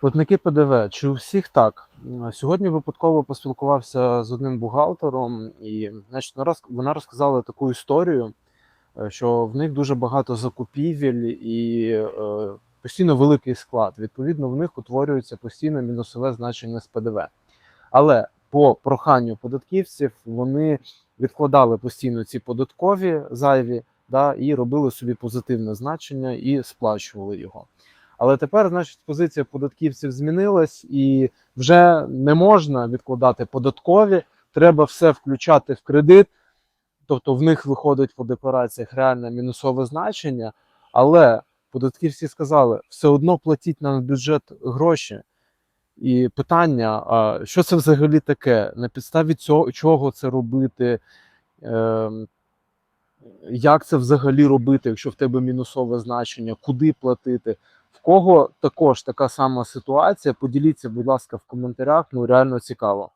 Платники ПДВ, чи у всіх так? Сьогодні випадково поспілкувався з одним бухгалтером, і значить, вона розказала таку історію, е, що в них дуже багато закупівель і е, постійно великий склад. Відповідно, в них утворюється постійно мінусове значення з ПДВ. Але по проханню податківців вони відкладали постійно ці податкові зайві да, і робили собі позитивне значення і сплачували його. Але тепер, значить, позиція податківців змінилась, і вже не можна відкладати податкові, треба все включати в кредит. Тобто в них виходить по деклараціях реальне мінусове значення, але податківці сказали, все одно платіть нам в бюджет гроші. І питання: а що це взагалі таке? На підставі цього чого це робити? Ем, як це взагалі робити, якщо в тебе мінусове значення, куди платити? В кого також така сама ситуація? Поділіться, будь ласка, в коментарях. Ну реально цікаво.